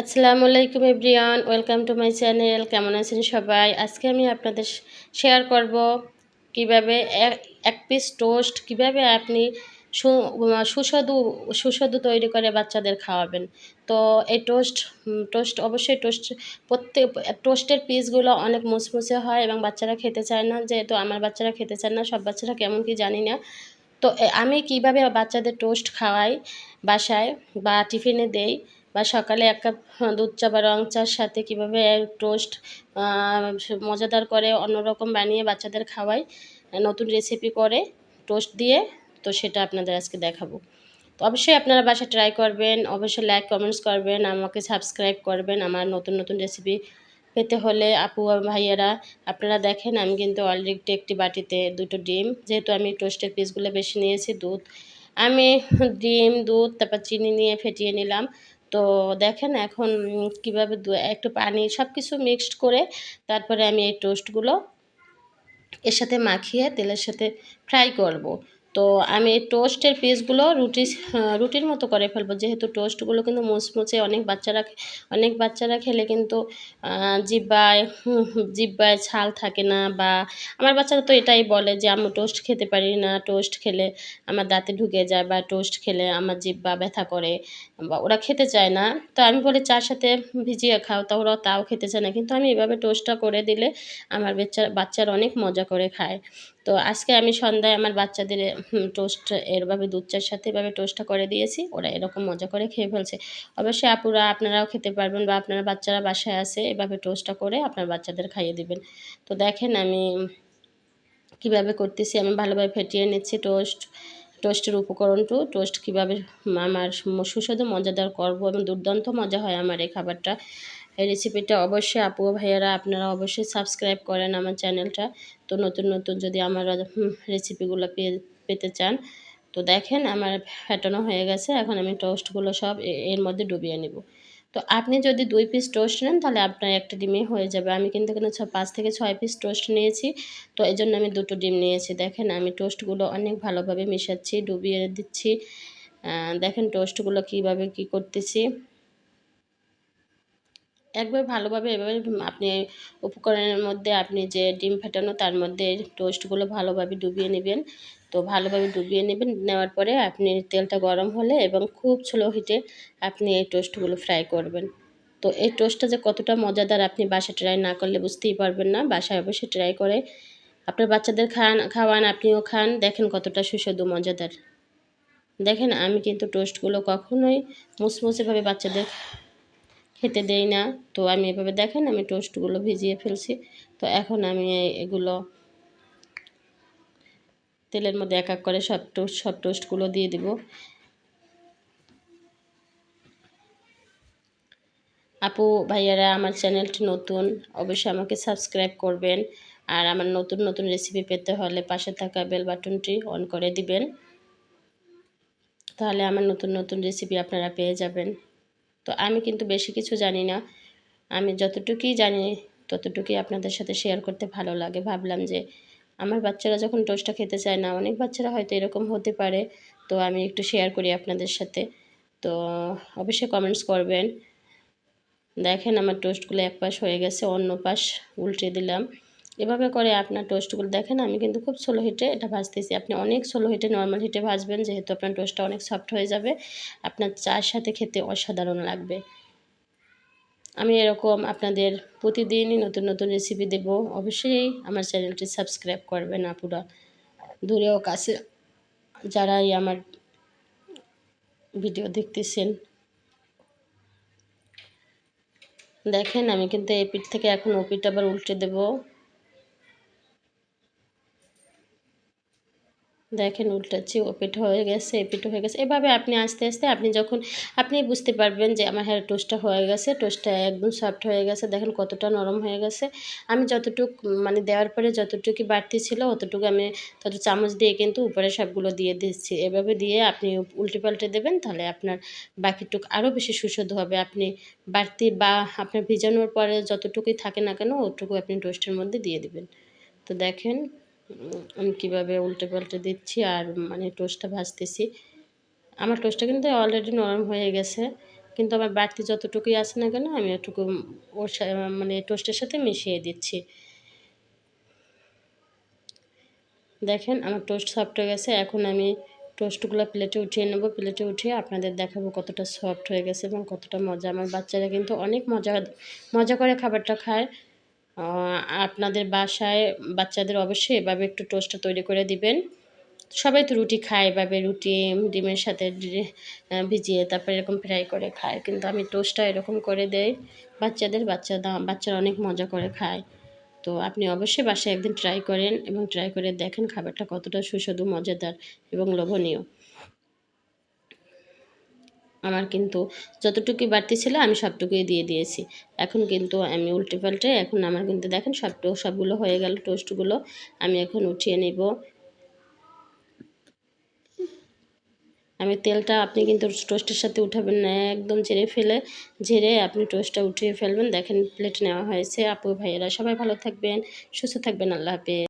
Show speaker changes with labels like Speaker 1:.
Speaker 1: আসসালামু আলাইকুম everyone, welcome to my channel. কেমন আছেন সবাই? আজকে আমি আপনাদের শেয়ার করব কীভাবে এক এক পিস টোস্ট কীভাবে আপনি সুস্বাদু সুস্বাদু তৈরি করে বাচ্চাদের খাওয়াবেন। তো এই টোস্ট টোস্ট অবশ্যই টোস্ট প্রত্যেক টোস্টের পিসগুলো অনেক মুসমুসে হয় এবং বাচ্চারা খেতে চায় না। যেহেতু আমার বাচ্চারা খেতে চায় না, সব বাচ্চারা কেমন কি জানি না। তো আমি কীভাবে বাচ্চাদের টোস্ট খাওয়াই বাসায় বা টিফিনে দেই বা সকালে এক কাপ দুধ চা বা রং চার সাথে কীভাবে টোস্ট মজাদার করে অন্যরকম বানিয়ে বাচ্চাদের খাওয়াই, নতুন রেসিপি করে টোস্ট দিয়ে, তো সেটা আপনাদের আজকে দেখাবো। তো অবশ্যই আপনারা বাসায় ট্রাই করবেন, অবশ্যই লাইক কমেন্টস করবেন, আমাকে সাবস্ক্রাইব করবেন, আমার নতুন নতুন রেসিপি পেতে হলে আপু ভাইয়ারা, আপনারা দেখেন আমি কিন্তু অলরেডি একটি বাটিতে দুটো ডিম, যেহেতু আমি টোস্টের পিসগুলো বেশি নিয়েছি, দুধ, আমি ডিম, দুধ, তারপর চিনি নিয়ে ফেটিয়ে নিলাম তো দেখেন এখন কীভাবে একটু পানি সব কিছু মিক্সড করে তারপরে আমি এই টোস্টগুলো এর সাথে মাখিয়ে তেলের সাথে ফ্রাই করব। তো আমি টোস্টের পিসগুলো রুটি রুটির মতো করে ফেলব। যেহেতু টোস্টগুলো কিন্তু মুচমুচে অনেক বাচ্চারা অনেক বাচ্চারা খেলে কিন্তু জিব্বায় জিব্বায় ছাল থাকে না বা আমার বাচ্চারা তো এটাই বলে যে, আমি টোস্ট খেতে পারি না, টোস্ট খেলে আমার দাঁতে ঢুকে যায় বা টোস্ট খেলে আমার জিব্বা ব্যথা করে বা ওরা খেতে চায় না। তো আমি বলি, চার সাথে ভিজিয়ে খাও। তা ওরা তাও খেতে চায় না। কিন্তু আমি এভাবে টোস্টটা করে দিলে আমার বাচ্চা, বাচ্চারা অনেক মজা করে খায়। তো আজকে আমি সন্ধ্যায় আমার বাচ্চাদের টোস্ট এরভাবে দুধ চার সাথে এভাবে টোস্টটা করে দিয়েছি। ওরা এরকম মজা করে খেয়ে ফেলছে। অবশ্যই আপুরা, আপনারাও খেতে পারবেন বা আপনারা বাচ্চারা বাসায় আসে এভাবে টোস্টটা করে আপনার বাচ্চাদের খাইয়ে দিবেন। তো দেখেন আমি কীভাবে করতেছি, আমি ভালোভাবে ফেটিয়ে নিচ্ছি টোস্ট টোস্টের উপকরণটু টোস্ট কীভাবে, আমার সুস্বাদু, মজাদার করব এবং দুর্দান্ত মজা হয় আমার এই খাবারটা। এই রেসিপিটা অবশ্যই আপু ভাইয়ারা আপনারা অবশ্যই সাবস্ক্রাইব করেন আমার চ্যানেলটা তো নতুন নতুন যদি আমার রেসিপিগুলো পেয়ে, পেতে চান, তো দেখেন আমার ফ্যাটানো হয়ে গেছে। এখন আমি টোস্টগুলো সব এর মধ্যে ডুবিয়ে নেব। তো আপনি যদি দুই পিস টোস্ট নেন, তাহলে আপনার একটা ডিমে হয়ে যাবে। আমি কিন্তু এখানে পাঁচ থেকে ছয় পিস টোস্ট নিয়েছি। তো এই জন্য আমি দুটো ডিম নিয়েছি। দেখেন আমি টোস্টগুলো অনেক ভালোভাবে মিশাচ্ছি, ডুবিয়ে দিচ্ছি। দেখেন টোস্টগুলো কীভাবে কি করতেছি। একবার ভালোভাবে এভাবে আপনি উপকরণের মধ্যে আপনি যে ডিম ফেটানো তার মধ্যে টোস্টগুলো ভালোভাবে ডুবিয়ে নেবেন। তো ভালোভাবে ডুবিয়ে নেবেন, নেওয়ার পরে আপনি তেলটা গরম হলে এবং খুব স্লো হিটে আপনি এই টোস্টগুলো ফ্রাই করবেন। তো এই টোস্টটা যে কতটা মজাদার আপনি বাসায় ট্রাই না করলে বুঝতেই পারবেন না। বাসায় অবশ্যই ট্রাই করে আপনার বাচ্চাদের খান, খাওয়ান, আপনিও খান, দেখেন কতটা সুস্বাদু, মজাদার। দেখেন আমি কিন্তু টোস্টগুলো কখনোই মুসমুসেভাবে বাচ্চাদের খেতে দেই না। তো আমি এভাবে দেখেন আমি টোস্টগুলো ভিজিয়ে ফেলছি। তো এখন আমি এগুলো তেলের মধ্যে এক এক করে সব টোস্ট সব টোস্টগুলো দিয়ে দিব। আপু, ভাইয়ারা, আমার চ্যানেলটি নতুন, অবশ্যই আমাকে সাবস্ক্রাইব করবেন। আর আমার নতুন নতুন রেসিপি পেতে হলে পাশে থাকা বেল বাটনটি অন করে দিবেন। তাহলে আমার নতুন নতুন রেসিপি আপনারা পেয়ে যাবেন। তো আমি কিন্তু বেশি কিছু জানি না। আমি যতটুকুই জানি, ততটুকুই আপনাদের সাথে শেয়ার করতে ভালো লাগে। ভাবলাম যে, আমার বাচ্চারা যখন টোস্টটা খেতে চায় না, অনেক বাচ্চারা হয়তো এরকম হতে পারে। তো আমি একটু শেয়ার করি আপনাদের সাথে। তো অবশ্যই কমেন্টস করবেন। দেখেন আমার টোস্টগুলো এক পাশ হয়ে গেছে, অন্য পাশ উল্টে দিলাম। এভাবে করে আপনার টোস্টগুলো দেখেন, আমি কিন্তু খুব স্লো হিটে এটা ভাজতেছি। আপনি অনেক স্লো হিটে নর্মাল হিটে ভাজবেন, যেহেতু আপনার টোস্টটা অনেক সফট হয়ে যাবে। আপনার চার সাথে খেতে অসাধারণ লাগবে। আমি এরকম আপনাদের প্রতিদিনই নতুন নতুন রেসিপি দেব। অবশ্যই আমার চ্যানেলটি সাবস্ক্রাইব করবেন আপুরা। দূরেও কাছে যারাই আমার ভিডিও দেখতেছেন। দেখেন আমি কিন্তু এই পিঠ থেকে এখন ও পিঠ আবার উল্টে দেবো। দেখেন উল্টাচ্ছি, ও পিঠ হয়ে গেছে, এ পিঠ হয়ে গেছে। এভাবে আপনি আস্তে আস্তে আপনি যখন, আপনি বুঝতে পারবেন যে আমার হ্যাঁ টোস্টটা হয়ে গেছে টোস্টটা একদম সফট হয়ে গেছে। দেখেন কতটা নরম হয়ে গেছে। আমি যতটুক মানে দেওয়ার পরে যতটুকু বাড়তি ছিল, অতটুকু আমি তত চামচ দিয়ে কিন্তু উপরে সবগুলো দিয়ে দিচ্ছি। এভাবে দিয়ে আপনি উল্টে পাল্টে দেবেন, তাহলে আপনার বাকিটুক আরও বেশি সুস্বাদু হবে। আপনি বাড়তি বা আপনার ভিজানোর পরে যতটুকুই থাকে না কেন, ওটুকু আপনি টোস্টের মধ্যে দিয়ে দিবেন। তো দেখেন আমি কীভাবে উল্টে পাল্টে দিচ্ছি আর মানে টোস্টটা ভাজতেছি। আমার টোস্টটা কিন্তু অলরেডি নরম হয়ে গেছে, কিন্তু আমার বাড়তি যতটুকুই আছে না কেন, আমি ওটুকু ওর মানে টোস্টের সাথে মিশিয়ে দিচ্ছি। দেখেন, আমার টোস্ট সফট হয়ে গেছে, এখন আমি টোস্টগুলো প্লেটে উঠিয়ে নেব। প্লেটে উঠিয়ে আপনাদের দেখাবো কতটা সফট হয়ে গেছে এবং কতটা মজা। আমার বাচ্চারা কিন্তু অনেক মজা মজা করে খাবারটা খায়। আপনাদের বাসায় বাচ্চাদের অবশ্যই এভাবে একটু টোস্টটা তৈরি করে দিবেন। সবাই তো রুটি খায়, এভাবে রুটি, ডিমের সাথে ভিজিয়ে তারপরে এরকম ফ্রাই করে খায়। কিন্তু আমি টোস্টটা এরকম করে দেই, বাচ্চাদের বাচ্চা বাচ্চারা অনেক মজা করে খায়। তো আপনি অবশ্যই বাসায় একদিন ট্রাই করেন এবং ট্রাই করে দেখেন খাবারটা কতটা সুস্বাদু, মজাদার এবং লোভনীয়। আমার কিন্তু যতটুকুই বাড়তি ছিল আমি সবটুকুই দিয়ে দিয়েছি। এখন কিন্তু আমি উল্টে পাল্টে এখন আমার কিন্তু দেখেন সব সবগুলো হয়ে গেল টোস্টগুলো আমি এখন উঠিয়ে নেব। আমি তেলটা আপনি কিন্তু টোস্টের সাথে উঠাবেন না, একদম ঝেড়ে ফেলে, ঝেড়ে আপনি টোস্টটা উঠিয়ে ফেলবেন। দেখেন প্লেট নেওয়া হয়েছে। আপু, ভাইয়েরা সবাই ভালো থাকবেন, সুস্থ থাকবেন, আল্লাহ হাফেজ।